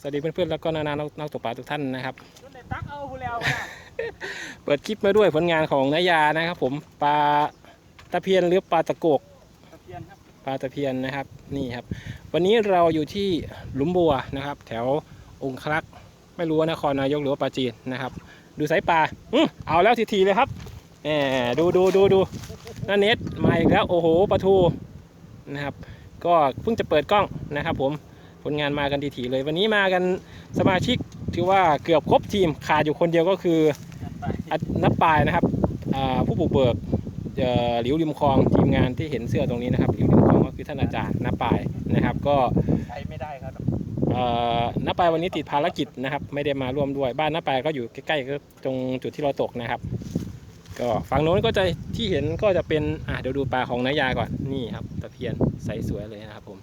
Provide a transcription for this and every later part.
สวัสดีเพื่อนๆแล้วก็นานานักนักตกปลาทุกท่านนะครับจนได้ตักเอาผู้แล้วนะเปิดคลิปมาด้วยผลงานของนายานะครับ ผมปลาตะเพียนหรือปลาตะโกกตะเพียนครับปลาตะเพียนนะครับนี่ครับ วันนี้เราอยู่ที่หลุมบัวนะครับ แถวองคลักษ์ไม่รู้ว่านครนายกหรือว่าปราจีนนะครับ ดูสายปลาอื้อเอาแล้วทีๆเลยครับแหมดูดูดูดูนั่นเน็ตมาอีกแล้วโอ้โหปลาทูนะครับ ก็เพิ่งจะเปิดกล้องนะครับ ผม ผลงานมากันทีๆเลย วันนี้มากันสมาชิกถือว่าเกือบครบทีมขาดอยู่คนเดียวก็คือไปอัดนับปลายนะครับอ่าผู้บุกเบิกเอ่อหลิวริมคลองทีมงานที่เห็นเสื้อตรงนี้นะครับหลิวริมคลองก็คือท่านอาจารย์นับปลายนะครับ ก็ใช้ไม่ได้ครับเอ่อนับปลายวันนี้ติดภารกิจนะครับ ไม่ได้มาร่วมด้วยบ้านนับปลายก็อยู่ใกล้ๆก็ตรงจุดที่เราตกนะครับ ก็ฝั่งโน้นก็จะที่เห็นก็จะเป็นอะเดี๋ยวดูปลาของนายาก่อนนี่ครับตะเพียนใสสวยเลยนะครับผม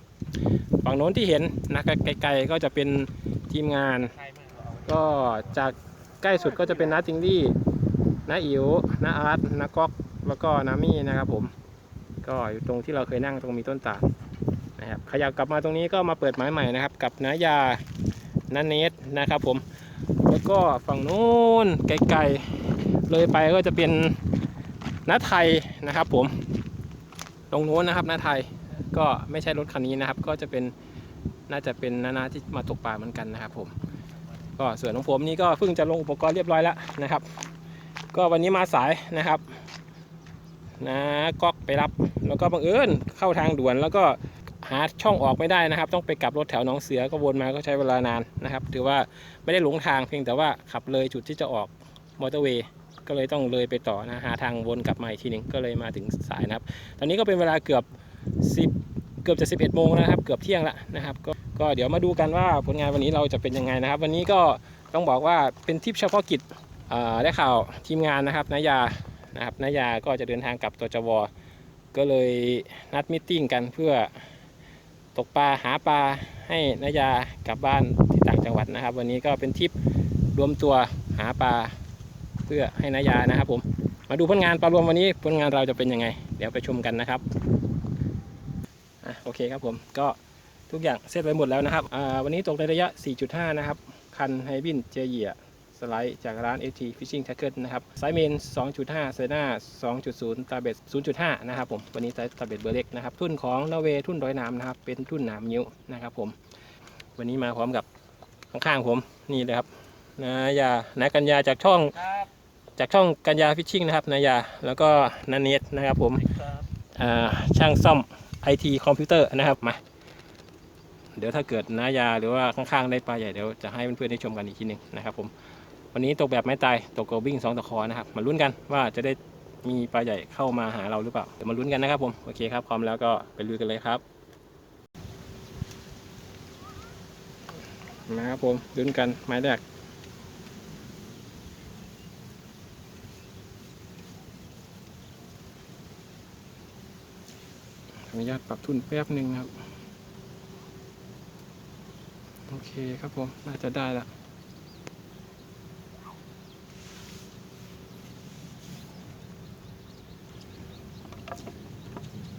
ฝั่งโน้นที่เห็นนะไกลๆก็จะเป็นทีมงาน ก็จากใกล้สุดก็จะเป็นน้าจิงลี่น้าอิ๋วน้าอาร์ตน้าก๊อกแล้วก็น้ามี่นะครับผม ก็อยู่ตรงที่เราเคยนั่งตรงมีต้นตาลนะครับขยับกลับมาตรงนี้ก็มาเปิดหมายใหม่นะครับ กับน้ายาน้าเนสนะครับผม แล้วก็ฝั่งนู้นไกลๆเลยไปก็จะเป็นน้าไทยนะครับผม ตรงนู้นนะครับน้าไทย ก็ไม่ใช่รถคันนี้นะครับ ก็จะเป็นน่าจะเป็นน้าๆที่มาตกปลาเหมือนกันนะครับ ผม ก็ส่วนของผมนี่ก็เพิ่งจะลงอุปกรณ์เรียบร้อยแล้วนะครับ ก็วันนี้มาสายนะครับนะก๊อกไปรับ แล้วก็บังเอิญเข้าทางด่วนแล้วก็หาช่องออกไม่ได้นะครับ ต้องไปกลับรถแถวหนองเสือก็วนมาก็ใช้เวลานานนะครับ ถือว่าไม่ได้หลงทางเพียงแต่ว่าขับเลยจุดที่จะออกมอเตอร์เวย์ก็เลยต้องเลยไปต่อนะหาทางวนกลับมาอีกทีหนึ่งก็เลยมาถึงสายนะครับ ตอนนี้ก็เป็นเวลาเกือบ10 เกือบจะ 11 โมงนะครับ เกือบเที่ยงแล้วนะครับก็ก็เดี๋ยวมาดูกันว่าผลงานวันนี้เราจะเป็นยังไงนะครับ วันนี้ก็ต้องบอกว่าเป็นทริปเฉพาะกิจอ่าได้ข่าวทีมงานนะครับนายานะครับนายาก็จะเดินทางกลับตัวจวก็เลยนัดมิทติ้งกันเพื่อตกปลาหาปลาให้นายากลับบ้านที่ต่างจังหวัดนะครับ วันนี้ก็เป็นทริปรวมตัวหาปลาเพื่อให้นายานะครับผมมาดูผลงานปลารวมวันนี้ผลงานเราจะเป็นยังไง เดี๋ยวไปชมกันนะครับ อะโอเคครับผมก็ทุกอย่างเสร็จไปหมดแล้วนะครับอ่าวันนี้ตกในระยะ 4.5 นะครับ คันไฮบินเจเหยียสไลด์จากร้าน AT Fishing Tackle นะครับไซส์เมน 2.5 ไซหน้า2.0 ตาเบ็ด0.5 นะครับผม วันนี้ไซส์ตาเบ็ดเบอร์เล็กนะครับ ทุ่นของนเวทุ่นร้อยน้ำนะครับ เป็นทุ่นหนามนิ้วนะครับผม วันนี้มาพร้อมกับข้างๆผม นี่เลยครับ นายานายกัญญาจากช่องครับจากช่องกัญญาฟิชชิ่งนะครับ นายา แล้วก็นันเนตนะครับผมครับอ่าช่างซ่อม ไอทีคอมพิวเตอร์นะครับมาเดี๋ยวถ้าเกิดน้ายาหรือว่าข้างๆได้ปลาใหญ่เดี๋ยวจะให้เพื่อนๆได้ชมกันอีกทีหนึ่งนะครับผมวันนี้ตกแบบไม้ตายตกโกบิ้งสองตะคอนะครับมาลุ้นกันว่าจะได้มีปลาใหญ่เข้ามาหาเราหรือเปล่าเดี๋ยวมาลุ้นกันนะครับผมโอเคครับพร้อมแล้วก็ไปลุยกันเลยครับนะครับผมลุ้นกันไม้แรก ออนุญาตปรับทุนแป๊บหนึ่งนะครับ โอเคครับผม น่าจะได้ละ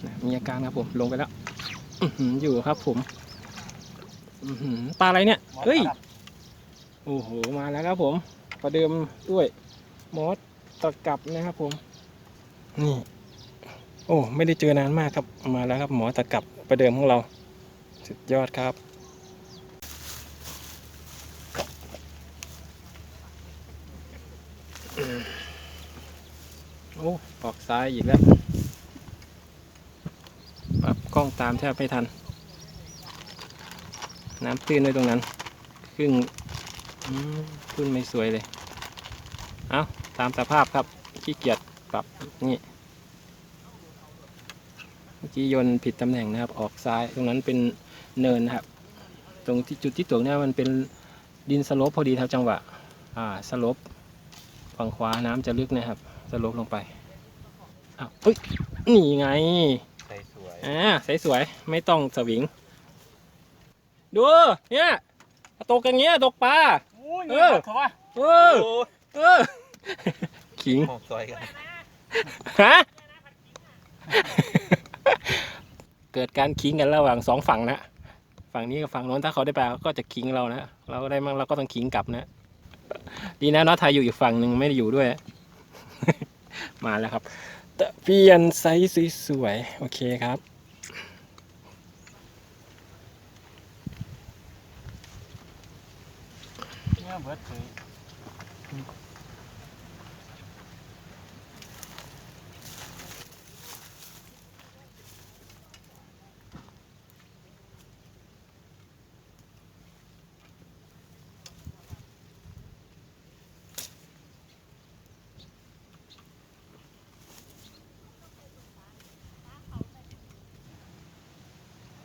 นะมีอาการครับผม ลงไปแล้วอื้อหืออยู่ครับผมอื้อหือปลาอะไรเนี่ย เฮ้ย โอ้โห มาแล้วครับผมประเดิมด้วยมอสตะกลับนะครับผม นี่ โอ้ไม่ได้เจอนานมากครับมาแล้วครับหมอตะกลับประเดิมของเรา สุดยอดครับ โอ้ออกซ้ายอีกแล้วปรับกล้องตามแทบไม่ทัน น้ำตื้นด้วยตรงนั้นครึ่งอืมขึ้นไม่สวยเลย เอาตามสภาพครับขี้เกียจปรับนี่ กี้โยนผิดตำแหน่งนะครับ ออกซ้ายตรงนั้นเป็นเนินนะครับ ตรงที่จุดที่ตกเนี่ยมันเป็นดินสโลปพอดีครับจังหวะอ่าสโลปฝั่งขวาน้ำจะลึกนะครับสโลปลงไปอ้าวเอ้ยนี่ไงใส่สวยอ่าสวยๆไม่ต้องสวิง ดูเนี่ยตกอย่างเงี้ยตกปลาโอ้ยเอเอออเขาว่าเออเออขิงหมกซอยกันฮะ เกิดการขิงกันระหว่างสองฝั่งนะฝั่งนี้กับฝั่งโน้นถ้าเขาได้ปลาก็จะขิงเรานะเราก็ได้มั่งเราก็ต้องขิงกลับนะ ดีนะน็อตไทยอยู่อีกฝั่งหนึ่งไม่ได้อยู่ด้วย มาแล้วครับตะเพียนไซส์สวยๆโอเคครับเนี่ยเบิร์ดเคย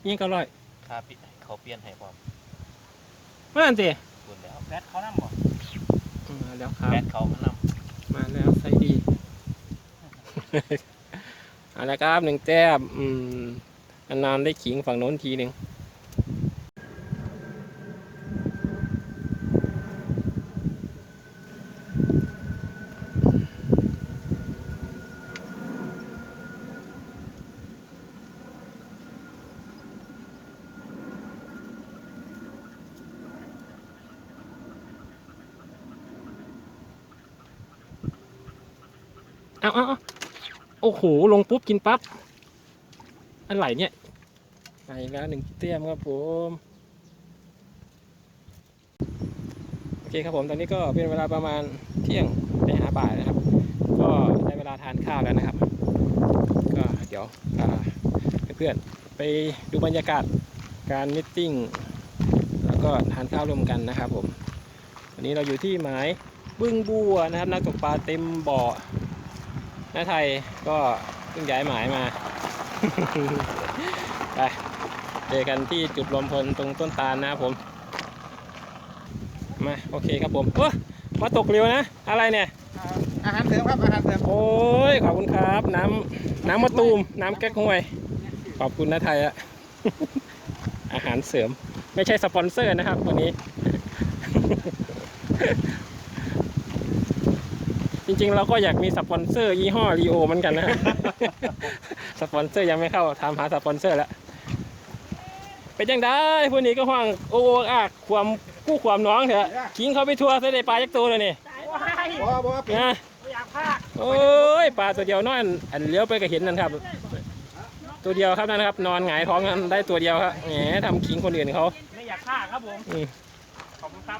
ยิ่งก็ร้อยค่าปิดเขาเปลี่ยนให้พร้อมเมื่อนันสิคุณแล้วแบตเขานั่งบ่มาแล้วครับ แบตเขาก็นั่งมาแล้วไซส์ดีเอาละครับหนึ่งแต้มอืมนานๆได้ขิงฝั่งโน้นทีหนึ่งเอาเอาเอา โอ้โหลงปุ๊บกินปั๊บอะไรเนี่ยไปแล้วหนึ่งเตี้ยมครับผมโอเคครับผมตอนนี้ก็เป็นเวลาประมาณเที่ยงไปหาบ่ายนะครับ ก็ได้เวลาทานข้าวแล้วนะครับ ก็เดี๋ยวเพื่อนๆไปดูบรรยากาศการมิทติ้งแล้วก็ทานข้าวร่วมกันนะครับผมวันนี้เราอยู่ที่หมายบึ้งบัวนะครับนักตกปลาเต็มบ่อ น้าไทยก็เพิ่งย้ายหมายมา ไปเจอกันที่จุดรวมพลตรงต้นตาลนะครับผม มาโอเคครับผมโอ้มาตกเร็วนะ อะไรเนี่ย อาหารเสริมครับอาหารเสริมโอ้ยขอบคุณครับ น้ำน้ำมะตูม น้ำแก๊กฮวย ขอบคุณนะไทยอะอาหารเสริม ไม่ใช่สปอนเซอร์นะครับวันนี้จ ริงๆ เราก็อยากมีสปอนเซอร์ยี่ห้อรีโอเหมือนกันนะ สปอนเซอร์ยังไม่เข้าทำหาสปอนเซอร์แล้วเป็นยังได้พวกนี้ก็ห่วงโอ้อากความกู้ความน้องเถอะขิงเขาไปทัวร์ใส่ได้ปลายักษ์ตัวเลยนี่บ่บ่นะอยากพากโอ้ยปลาตัวเดียวนอนอันเลี้ยวไปก็เห็นนั่นครับ ตัวเดียวครับนั่นครับ นอนหงายท้องกันได้ตัวเดียวครับแหมทำขิงคนอื่นเขาไม่อยากพากครับผมอืมขอบคุณครับ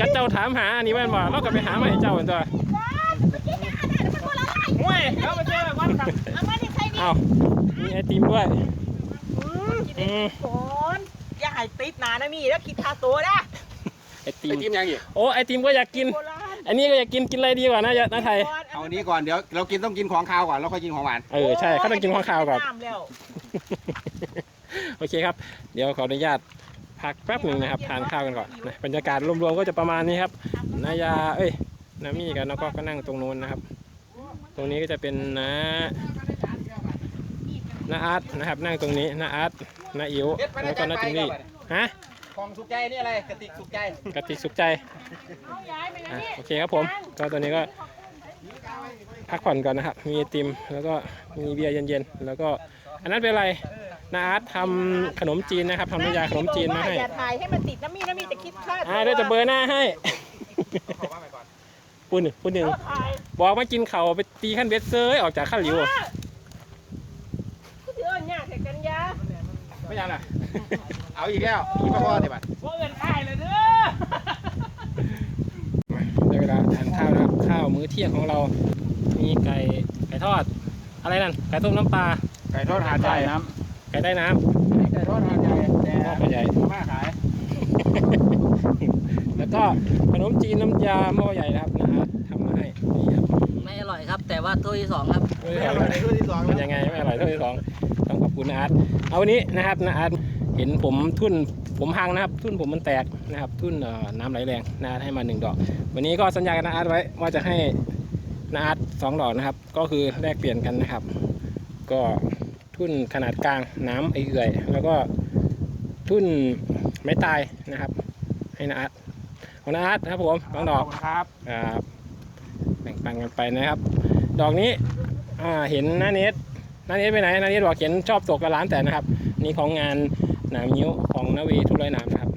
กัดเจ้าถามหาอันนี้แม่นบ่เราก็ไปหามาให้เจ้าเหมือนตัวห่วยแล้วมาเจอแบบว่าครับเอามาที่ใครนี่เอ้ามีไอติมด้วยอืมอืมฝนอย่าให้ติดหนานะมีแล้วคิดค่าตัวนะไอติมไอติมยังอีกโอ้ไอติมก็อยากกินโบราณอันนี้ก็อยากกินกินอะไรดีกว่านะยะนะไทยเอาอันนี้ก่อนเดี๋ยวเรากินต้องกินของคาวก่อนแล้วค่อยกินของหวานเออใช่เขาต้องกินของข้าวก่อนน้ำแล้วโอเคครับ เดี๋ยวขออนุญาต พักแป๊บหนึ่งนะครับทานข้าวกันก่อนนะบรรยากาศรวมๆก็จะประมาณนี้ครับนายาเอ้ยนามี่กับน้องก็ก็นั่งตรงนู้นนะครับ ตรงนี้ก็จะเป็นน้าน้าอาร์ตนะครับ นั่งตรงนี้น้าอาร์ตน้าอิ๋วแล้วก็น้าจิงลี่ฮะของสุกใจนี่อะไรกระติกสุกใจกติกสุขใจอะโอเคครับผมก็ตัวนี้ก็พักผ่อนก่อนนะครับ มีไอติมแล้วก็มีเบียร์เย็นๆแล้วก็ อันนั้นเป็นอะไรน้าอาร์ตทำขนมจีนนะครับทำน้ำยาขนมจีนมาให้อย่าถ่ายให้มันติดนะมีนะมีจะคิดค่าตัวอ่าเดี๋ยวจะเบอร์หน้าให้พูดหนึ่งพูดหนึ่งถ่ายบอกมากินเขาวไปตีขั้นเบ็ดเซยออกจากขั้นหลิวเดี๋ยวเนี่ยแข่กันยาไม่ยังน่ะเอาอีกแล้วอีกไม่พอเดี๋ยวบัดว่าเงินถ่ายเลยเด้อได้เวลาทานข้าวนะครับข้าวมื้อเที่ยงของเรา มีไก่ไก่ทอด อะไรนั่นไก่ต้มน้ำปลา ไก่ทอดหาดใหญ่น้ไก่ใต้น้ำไก่ทอดหาดใหญ่แต่ำหม้อใหญ่มาขายแล้วก็ขนมจีนน้ำยาหม้อใหญ่นะครับนะฮะทำมาให้นี่ครับไม่อร่อยครับ แต่ว่าถ้วยที่สองครับ ไม่ไม่ออร่ร่ออยยในถ้วยที่สองมันยังไงไม่อร่อยเท่าที่สองต้องขอบคุณนะอาร์ตเอาวันนี้นะครับนะอาร์ตเห็นผมทุ่นผมพังนะครับ ทุ่นผมมันแตกนะครับ ทุ่นเอ่อน้ำไหลแรงนะอาร์ตให้มาหนึ่งดอก วันนี้ก็สัญญากับนาอาร์ตไว้ว่าจะให้นาอาร์ตสองดอกนะครับ ก็คือแลกเปลี่ยนกันนะครับ ก็ ทุ่นขนาดกลางน้ำไอเอื่อยแล้วก็ทุ่นไม้ตายนะครับ ให้นาอาร์ตของนาอาร์ตนะครับผมสองดอกครับครับแบ่งปันกันไปนะครับ ดอกนี้อ่าเห็นน้าเนสน้าเนสไปไหนน้าเนสบอกเห็นชอบตกกับร้านแต่นะครับ นี่ของงานหนามนิ้วของนาเวทุกร้อยหนามนะครับ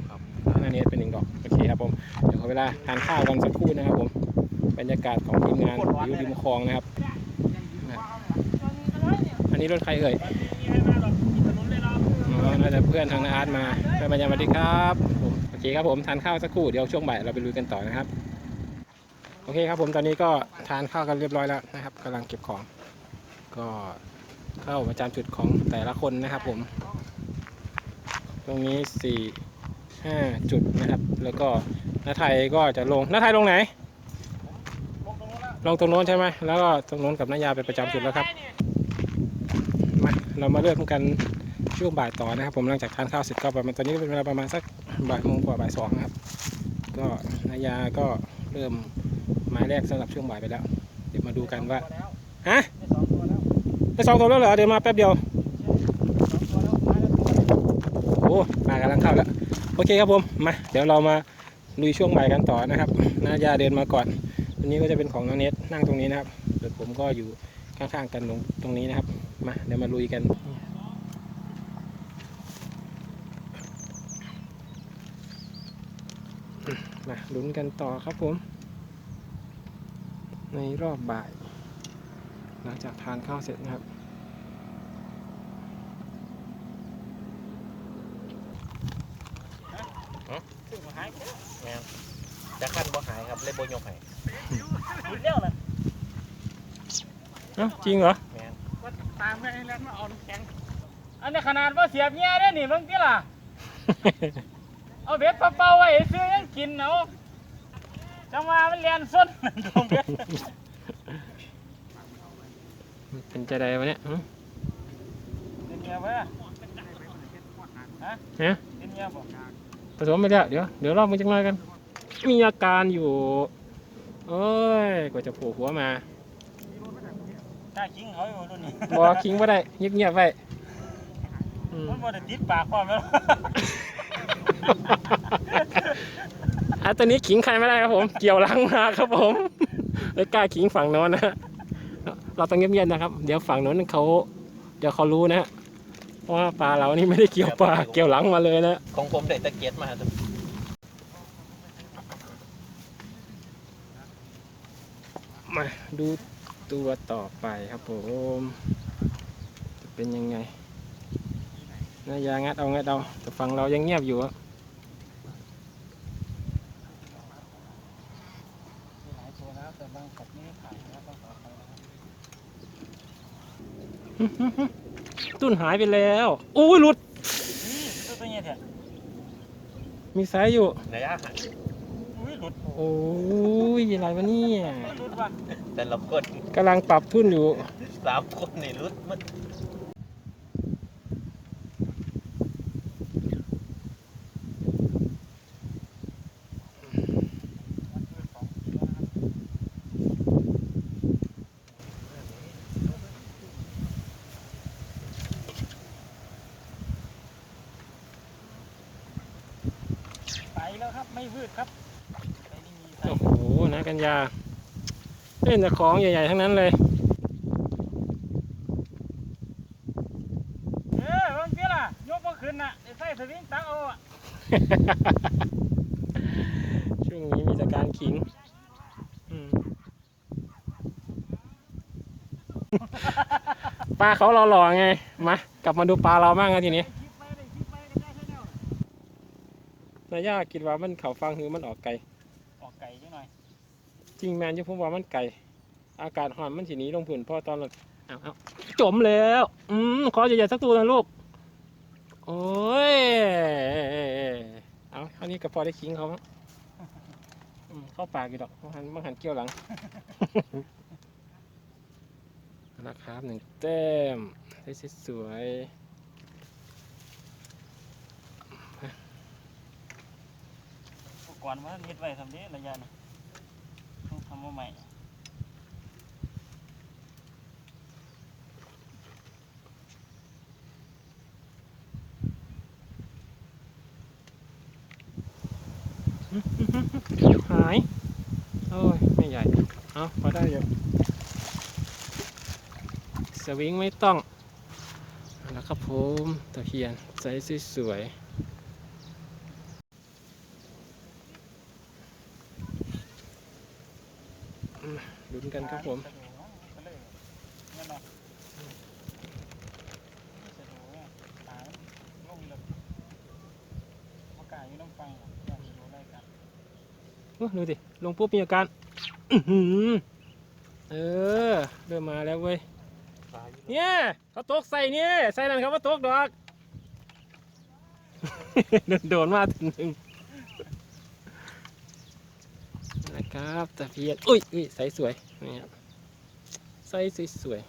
นาเนสเป็นหนึ่งดอกโอเคครับผมเดี๋ยวขอเวลาทานข้าวกันสักครู่นะครับผมบรรยากาศของทีมงานอยู่ริมคลองนะครับนะอั นนี้รถใครเอ่ยน่าจะเพื่อนทางนาอาร์ตมาเพื่อนบรรยากาสวัสดีครับผมโอเคครับผมทานข้าวสักครู่เดี๋ยวช่วงบ่ายเราไปลุยกันต่อนะครับ โอเคครับผมตอนนี้ก็ทานข้าวกันเรียบร้อยแล้วนะครับกำลังเก็บของ ก็เข้าประจำจุดของแต่ละคนนะครับ ผม ตรงนี้สี่ห้าจุดนะครับ แล้วก็น้าไทยก็จะลงน้าไทยลงไหนลงตรงโน้นใช่ไหมแล้วก็ตรงโน้นกับน้ายาไปประจำจุดแล้วครับ เรามาเริ่มกันช่วงบ่ายต่อนะครับ ผมหลังจากทานข้าวเสร็จก็ประมาณตอนนี้เป็นเวลาประมาณสักบ่ายโมงกว่าบ่ายสองนะครับ ก็นายาก็เริ่มไม้แรกสำหรับช่วงบ่ายไปแล้ว เดี๋ยวมาดูกันว่าฮะได้สองตัวแล้วเหรอเดี๋ยวมาแป๊บเดียวโอ้มากำลังเข้าแล้วโอเคครับผมมาเดี๋ยวเรามาลุยช่วงบ่ายกันต่อนะครับนายาเดินมาก่อนอันนี้ก็จะเป็นของน้องเนทนั่งตรงนี้นะครับเดี๋ยวผมก็อยู่ข้างๆกันตรงนี้นะครับ มาเดี๋ยวมาลุยกันมาลุ้นกันต่อครับผม ในรอบบ่าย หลังจากทานข้าวเสร็จนะครับจะขั้นบ่หายครับเลยบ่ยกให้เรื่องเลยเอ้าจริงเหรอ ตามให้แล้วมาเอาน้ำแข็งอันนี้ขนาดว่าเสียบเงี้ยได้นี่เบิ่งที่ล่ะ เอาเบ็ดเป่าๆไว้ซื้อยังกินเอาจังหวะมันเรียนส้นดูเบ็ดมันเป็นใจใดวะเนี่ยหึเป็นเงี้ยบ่ฮะเนี่ยเป็นเงี้ยบ่ผสมไปแล้วเดี๋ยวเดี๋ยวรอบมันจังเลยกัน มีอาการอยู่ เอ้ย กว่าจะโผล่หัวมา ถ้าคิงเขาอยู่รุ่นนี้บอคิงว่าได้เงียบๆไว้อืมมันบ่ได้ติดปากความแล้วอะตอนนี้ขิงใครไม่ได้ครับผม เกี่ยวหลังมาครับผมไม่กล้าขิงฝั่งโน้นนะฮะเราต้องเงียบๆนะครับ เดี๋ยวฝั่งโน้นเขาเดี๋ยวเขารู้นะฮะเพราะว่าปลาเรานี่ไม่ได้เกี่ยวปลาเกี่ยวหลังมาเลยนะ ของผมได้ตะเกียบมาครับมาดู ตัวต่อไปครับผมจะเป็นยังไงนายางัดเอางัดเอาแต่ฝั่งเรายังเงียบอยู่อะหลายตัวแล้วแต่บางขดนี่ขายแล้วต้องขอเขาตุ้นหายไปแล้วโอ้ยหลุดตัวเป็นยังไงเถอะมีสายอยู่ระยะห่างอุ้ยหลุดโอ้ยอะไรวะเนี่ยหลุดว่ะแต่ละคน กำลังปรับทุนอยู่สามคนนี่รุดมันไปแล้วครับ ไม่วืดครับไปนี่มีใส่โอ้โหนะกัญญา เล่นแต่ของใหญ่ ๆ ทั้งนั้นเลยเออบางทีล่ะยกมาขึ้นน่ะไอ้ใส่สวิงตักเอาอะช่วงนี้มีแต่การขิงอืมปลาเขาหล่อๆไง มากลับมาดูปลาเราบ้างกันทีนี้คลิปไปเลยคลิปไปก็ได้แค่แนวนายาคิดว่ามันเขาฟังหือมันออกไกลออกไก่จังหน่อย จริงแมนอยุผมว่ามันไกลอากาศหอนมันสีนี้ลงผืนพ่อตอนเราเอาเอาจมแล้ว อืมขอใหญ่ๆสักตัวนะลูก โอ้ย เอาเท่านี้ก็พอได้คิงเขาเข้าปากอยู่ดอกมังหันมังหันเกี่ยวหลังนะครับหนึ่งแต้มได้สวยอุปกรณ์มันเฮ็ดไว้ทำนี้ระยะนี้ต้องทำมาใหม่หาย โอ้ย ไม่ใหญ่ เอาพอได้อยู่สวิงไม่ต้อง แล้วครับผมตะเพียนไซส์สวยๆอืมลุ้นกันครับผม นั่นเนาะสะดวกเนี่ยตายลงเลยมากายอยู่น้ำฟังอยากดูราย การโอ้ดูดิลงปุ๊บมีอาการเออ เริ่มมาแล้วเว้ย เนี่ยเขาตกใส่เนี่ยใส่นั่นเขาว่าตกดอกโดนมาถึงหนึ่งนะครับตะเพียนอุ้ยอุ้ยใส่สวย นี่ครับใส่สวย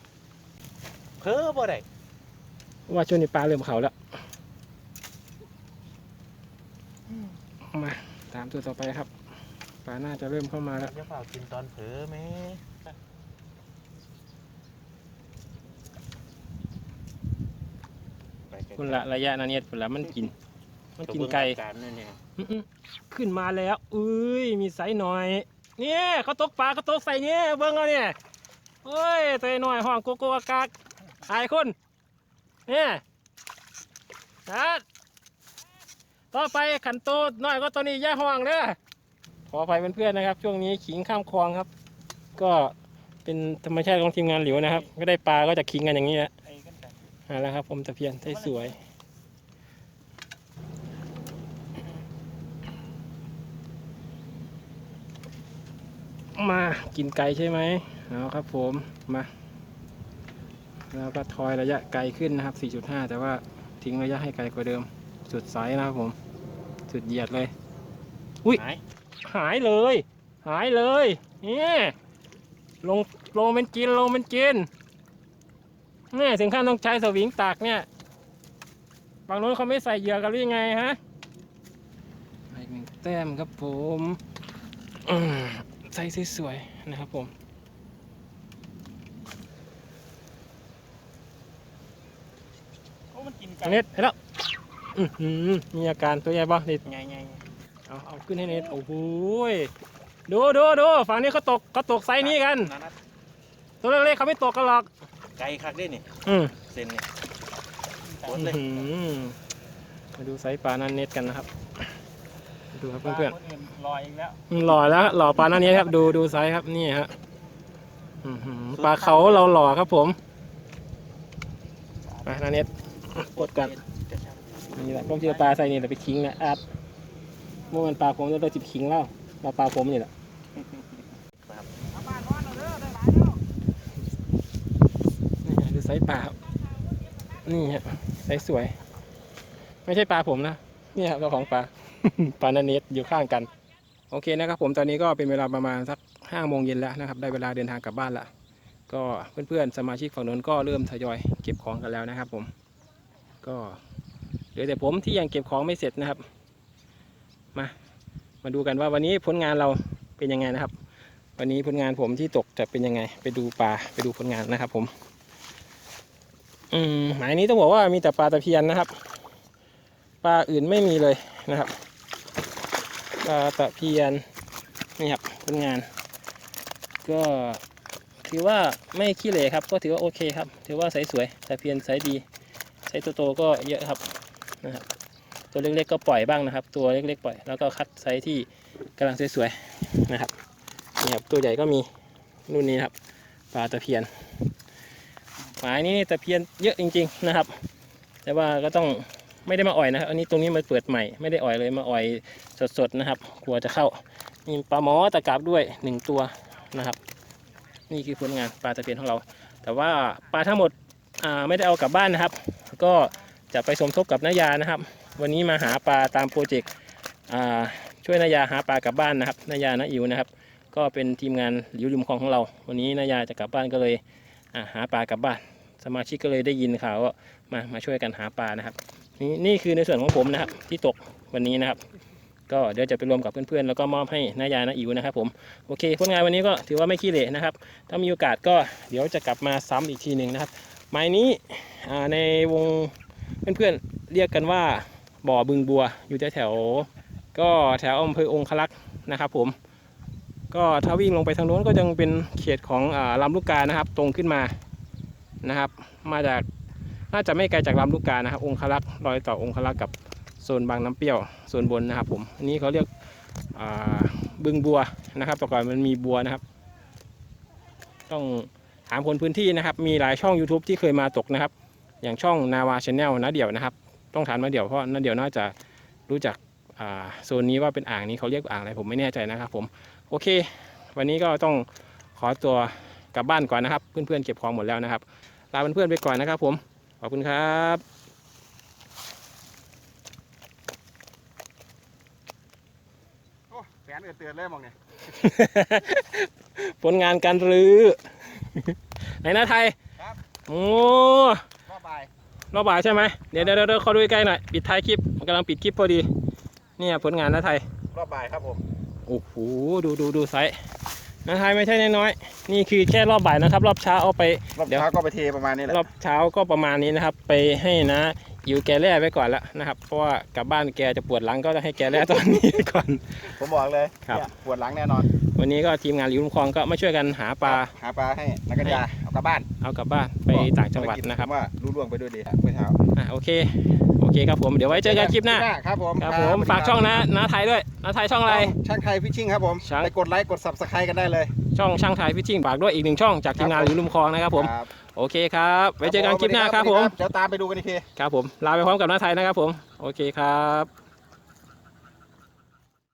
เพ้อบ่ได้ๆว่าช่วงนี้ปลาเริ่มเขาแล้ว มาตามตัวต่อไปครับ ปลาน่าจะเริ่มเข้ามาแล้วจะเปล่ากินตอนเผลอไหมไปไกลๆคุณละระยะนั้นเนี่ยคุณละมันกิน มันกินไก่ตัวเบิ่งอาการนั่นเนี่ยอื้อๆขึ้นมาแล้ว อุ้ย มีไซส์หน่อย เนี่ยเขาตกปลาเขาตกใส่เนี่ยเบิ้งเอาเนี่ยเฮ้ยตัวหน่อยห้องโกโก้อากากอายคนเนี่ยนะต่อไปขันโตน้อยก็ตัวนี้อย่ห้องเด้อขออภัยเพื่อนๆนะครับ ช่วงนี้ขิงข้ามคลองครับ ก็เป็นธรรมชาติของทีมงานหลิวนะครับ ก็ได้ปลาก็จะขิงกันอย่างนี้แหละไอ้กันกันหาล้วครับ ผมตะเพียนได้สวย มากินไก่ใช่ไหมเอาครับผมมาแล้วก็ทอยระยะไกลขึ้นนะครับ 4.5 แต่ว่าทิ้งระยะให้ไกลกว่าเดิมสุดสายนะครับผมสุดเหยียดเลย อุ้ยหายหายเลย หายเลยนี่ลงลงเป็นกินลงเป็นกินเนี่ยถึงขั้นต้องใช้สวิงตากเนี่ยบางโน้นเขาไม่ใส่เหยื่อกันหรือยังไงฮะอีกหนึ่งแต้มครับผม อืมใส่สวยๆนะครับผมโอ้มันกินไก่อันนี้เห็นแล้วอื้อหือมีอาการตัวใหญ่ป่ะนี่ไงไงเอาเอาขึ้นให้เน็ตโอ้โหยดูดูดูฝั่งนี้เขาตกเขาตกไซส์นี้กันนั่นนะตัวเล็กๆเขาไม่ตกกันหรอก ไก่คักได้นี่อืมเส้นนี่โคตรอื้เลอยหือมาดูไซส์ปลาหนั้นเน็ตกันนะครับ ดูครับเพื่อนคนอื่นลอยอีกแล้วๆอืมหล่อแล้วหล่อปลาหนั้นเน็ตครับ ดูดูไซส์ครับนี่ฮะอื้อหือปลาเขาเราหล่อครับผมมาหนาเน็ตกดก่อนนี่แหละพวกเจอปลาใส่นี่แหละไปคิงนะอาดเมื่อมันปลาผมจะไปจิบคิงแล้วปลาปลาผมนี่แหละเอาบ้านนอนเอาเด้อได้หลายแล้วนี่ฮะดูไซส์ปลาครับนี่ฮะไซส์สวย ไม่ใช่ปลาผมนะนี่ครับเจ้าของปลา ปลานาเนตอยู่ข้างกัน โอเคนะครับผมตอนนี้ก็เป็นเวลาประมาณสักห้าโมงเย็นแล้วนะครับ ได้เวลาเดินทางกลับบ้านละก็เพื่อนๆสมาชิกฝั่งโน้นก็เริ่มทยอยเก็บของกันแล้วนะครับผม ก็เหลือแต่ผมที่ยังเก็บของไม่เสร็จนะครับ มา มาดูกันว่าวันนี้ผลงานเราเป็นยังไงนะครับ วันนี้ผลงานผมที่ตกจะเป็นยังไง ไปดูปลาไปดูผลงานนะครับ ผม อืมหมายนี้ต้องบอกว่ามีแต่ปลาตะเพียนนะครับ ปลาอื่นไม่มีเลยนะครับ ปลาตะเพียนนี่ครับผลงาน ก็ถือว่าไม่ขี้เหร่ครับ ก็ถือว่าโอเคครับ ถือว่าใสสวยตะเพียนใสดีไซส์โตๆก็เยอะครับนะครับ ตัวเล็กๆก็ปล่อยบ้างนะครับ ตัวเล็กๆปล่อย แล้วก็คัดไซส์ที่กำลังสวยๆนะครับนี่ครับตัวใหญ่ก็มีรุ่นนี้ครับปลาตะเพียนหมายนี้ตะเพียนเยอะจริง ๆนะครับ แต่ว่าก็ต้อง ไม่ได้มาอ่อยนะครับ อันนี้ตรงนี้มาเปิดใหม่ ไม่ได้อ่อยเลยมาอ่อยสดๆนะครับ กลัวจะเข้า มีปลาหมอตะกราบด้วยหนึ่งตัวนะครับ นี่คือผลงานปลาตะเพียนของเรา แต่ว่าปลาทั้งหมดไม่ได้เอากลับบ้านนะครับ ก็จะไปสมทบกับนายานะครับ วันนี้มาหาปลาตามโปรเจกต์ช่วยนายาหาปลากลับบ้านนะครับนายานาอิวนะครับ ก็เป็นทีมงานหลิวริมคลองของเรา วันนี้นายาจะกลับบ้านก็เลยาหาปลากลับบ้าน สมาชิกก็เลยได้ยินข่าวว่ามามาช่วยกันหาปลานะครับ นี่นี่คือในส่วนของผมนะครับ ที่ตกวันนี้นะครับ ก็เดี๋ยวจะไปรวมกับเพื่อนๆแล้วก็มอบให้นายานาอิวนะครับ ผมโอเคผลงานวันนี้ก็ถือว่าไม่ขี้เหร่นะครับ ถ้ามีโอกาสก็เดี๋ยวจะกลับมาซ้ำอีกทีหนึ่งนะครับไม้นี้ในวงเพื่อนๆเรียกกันว่าบ่อบึงบัวอยู่แถวๆก็แถวอำเภอองคลักษ์นะครับ ผม ก็ถ้าวิ่งลงไปทางโน้นก็ยังเป็นเขตของอลำลูกกานะครับ ตรงขึ้นมานะครับ มาจาก น่าจะไม่ไกลจากลำลูกกานะครับ องคลักษ์รอยต่อองคลักษ์กับโซนบางน้ำเปรี้ยวโซนบนนะครับ ผมอันนี้เขาเรียกบึงบัวนะครับแต่ก่อนมันมีบัวนะครับ ต้องถามคนพื้นที่นะครับ มีหลายช่อง YouTube ที่เคยมาตกนะครับ อย่างช่องนาวาชแนลนะเดี่ยวนะครับ ต้องถามนาเดี่ยวเพราะนาเดี่ยวน่าจะรู้จักโซนนี้ว่าเป็นอ่างนี้เขาเรียกอ่างอะไรผมไม่แน่ใจนะครับ ผมโอเค วันนี้ก็ต้องขอตัวกลับบ้านก่อนนะครับ เพื่อนๆเก็บของหมดแล้วนะครับลาเพื่อนๆไปก่อนนะครับ ผม ขอบคุณครับโอ้แฟนเอือเตือนเลยมองเนี่ยผลงานการรื้อไหนนะไทยครับโอ้รอบบ่ายรอบบ่ายใช่ไหมเดี๋ยวเดี๋ยวเดี๋ยวเขาดูใกล้ๆหน่อยปิดท้ายคลิปกำลังปิดคลิปพอดีเนี่ยผลงานนะไทยรอบบ่ายครับผมโอ้โหดูดูดูไซส์ นะไทยไม่ใช่น้อยๆนี่คือแค่รอบบ่ายนะครับ รอบเช้าเอาไปรอบเดี๋ยวเช้าก็ไปเทประมาณนี้แหละรอบเช้าก็ประมาณนี้นะครับ ไปให้นะอิวแกแร่ไว้ก่อนแล้วนะครับ เพราะว่ากลับบ้านแกจะปวดหลังก็จะให้แกแร่ตอนนี้ไว้ก่อน ผมบอกเลยครับ เนี่ยปวดหลังแน่นอนวันนี้ก็ทีมงานหลิวลุมคลองก็มาช่วยกันหาปลาหาปลาให้นักกัญญาเอากลับบ้านเอากลับบ้านไปต่างจังหวัดนะครับ ผมว่ารู้ล่วงไปด้วยดีเมื่อเช้า อะโอเคโอ เคครับผมเดี๋ยวไว้เจอกันคลิปหน้าครับผมครับผมสวัสดีฝากช่องนะนะไทยด้วยนะไทยช่องอะไรช่างไทยฟิชชิ่งครับผมช่างไปกดไลค์กด subscribe กันได้เลย ช่องช่างไทยฟิชชิ่งฝากด้วยอีกหนึ่งช่องจากทีมงานหลิวลุมคลองนะครับผมครับโอเคครับไว้เจอกันคลิปหน้าครับผมเดี๋ยวตามไปดูกันอีกทีครับผมลาไปพร้อมกับน้าไทยนะครับผมโอเคครับ